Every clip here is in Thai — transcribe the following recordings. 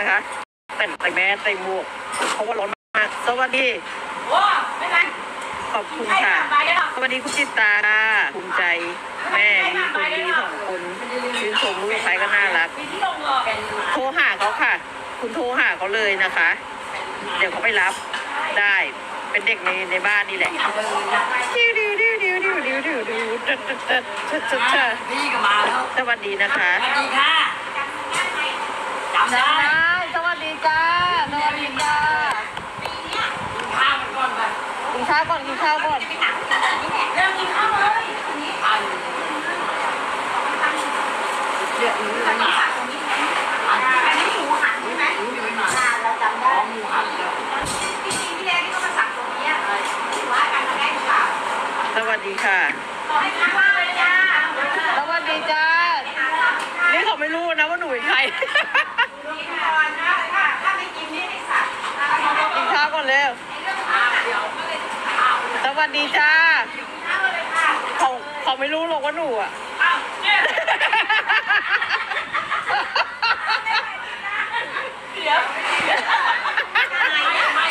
นะคะแต่งใส่แมสใส่หมวกเพราะว่าร้อนมากสวัสดีโอ้ไม่เป็นไรขอบคุณค่ะ สวัสดีคุณจิตตาภูมิใจ แม่มีคนดีสองคนชื่นชมลูกใครก็น่ารัก โทรหาเขาค่ะ คุณโทรหาเขาเลยนะคะ เดี๋ยวเขาไปรับได้เป็นเด็กในในบ้านนี่แหละดิวดิวดิวดิวดิวดิวดิวดิวจัดจัดจัดจัดจัดจัดพี่ก็มาแล้วสวัสดีนะคะสวัสดีค่ะจำได้ สวัสดีจ้า สวัสดีจ้าข้าวมันก่อนไปกินข้าวก่อนกินข้าวก่อนเริ่มกินข้าวเลยอันเดี๋ยวนี้เลยอันนี้หมูหันใช่ไหมรู้ยังไม่มาอ่าเราจำอ๋ได้อหมูหันแล้วจริงๆพี่แดงที่เขามาสั่งตรงเนี้ยว่ากันมาได้หรือเปล่าสวัสดีค่ะขอให้ทานข้าวเลยจ้าสวัสดีจ้านี่เขาไม่รู้นะว่าหนูเป็นใคร กินก่อนนะถ้าถ้าไม่กินนี่ไม่สั่ง กินข้าวก่อนเร็ว ส วัสดีจ้าเขาเขาไม่รู้หรอกว่าหนูอะอ้าวเดี๋ยว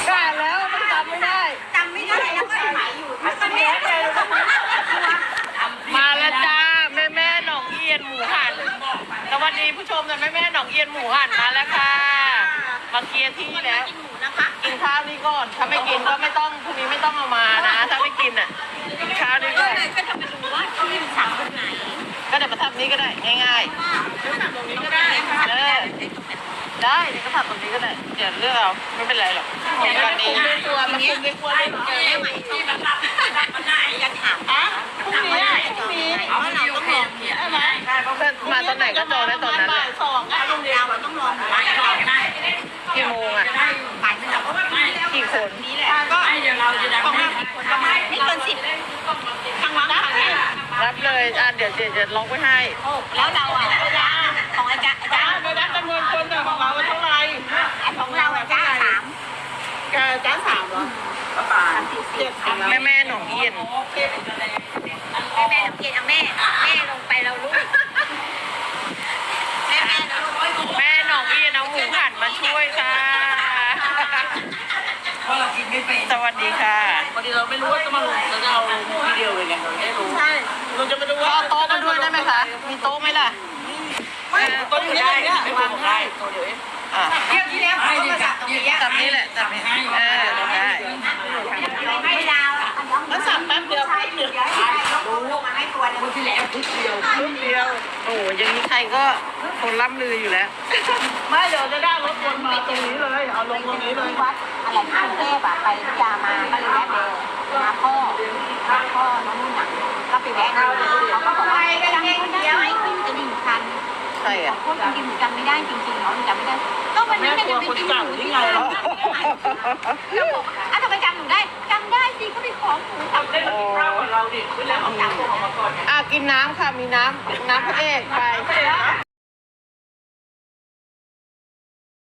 กล้าแล้วมันจำไม่ได้ จำไม่ได้แล้วก็สมัยอยู่ถ้ามันเดี๋เนี้ยยวเดี๋ยมาแล้วจ้าแม่แม่หนองเอียนหมูหันสวัสดีผู้ชมนะแม่แม่หนองเอียนหมูหันมาแล้วค่ะ มาเคลียร์ที่แล้วหมูนะคะ กินข้าวนี่ก่อน ถ้าไม่กินก็ไม่ต้องพรุ่งนี้ไม่ต้องเอามานะ ถ้าไม่กินอะ กินข้าวนี่ก่อนก็จะมาดูว่าที่มันสั่งตรงไหนก็เดี๋ยวมาทำนี้ก็ได้ง่ายๆสั่งตรงนี้ก็ได้เออได้เดี๋ยวก็ทำตรงนี้ก็ได้เดี๋ยวเลือกเอาไม่เป็นไรหรอกของแบบนี้ ตัวมันคุมไม่ควรเลยเจอได้ไหมที่มันรับ ดี๋ยวเดี๋ยวจะล็อกไว้ให้โอ้แล้วเราอะอาจารย์ของอาจารย์อาจารย์ไม่ได้จำนวนคนแต่ของเราเท่าไหร่ของเราอาจารย์สามกาจ้าสามเหรอประมาณเจ็ดแม่แม่หนองเอียนโอเคเป็นอะไรแม่แม่เกียรติแม่แม่ลงไปเราลูกแม่แม่เราลูกแม่หนองเอียนเอาหมูหันมาช่วยค่ะ เพราะเรากินไม่เป็นสวัสดีค่ะ พอดีเราไม่รู้ว่าจะมาลงเราจะเอาลงทีเดียวเลยไง เราไม่รู้ใช่เราจะไม่รู้ก็ว่าเอาโต๊ะมาด้วยได้ไหมคะ มีโต๊ะไหมล่ะ ไม่ตัวนี้ได้ไม่วางได้ตัวเดียวเองอะเที่ยวที่แล้วเขามาสั่งตรงนี้จับนี่แหละจับนี่เออได้ไม่ดาวแล้วสั่งแป๊บเดียวใช่เดี๋ยวให้ยกลงมาให้ตัวนึงคนที่แล้วทุกเดียวรูปเดียวโอ้ยอย่างนี้ใครก็คนล่ำลืออยู่แล้ว ไม่เดี๋ยวจะได้รถวนมาตรงนี้เลย เอาลงตรงนี้เลยวัดอะไรกรุงเทพอะไปพิยามาก็เลยแวะเบลมาพ่อมาพ่อน้องนุ่นอะ ก็ไปแวะดูเขาก็บอกว่าจำไม่ได้ไหมขึ้นกระดิ่งคันใช่อะโคตรจริงๆจำไม่ได้จริงๆเนาะจำไม่ได้ ก็วันนี้จะไปกินหมูที่ไหนแล้วก็บอกอะทำไมจำหนูได้จำได้สิเขาไปขอหมูจำได้ได้มากินข้าวกับเราดิเวลาเอาหมูออกมาก่อนอะกินน้ำค่ะมีน้ำน้ำพระเอกไป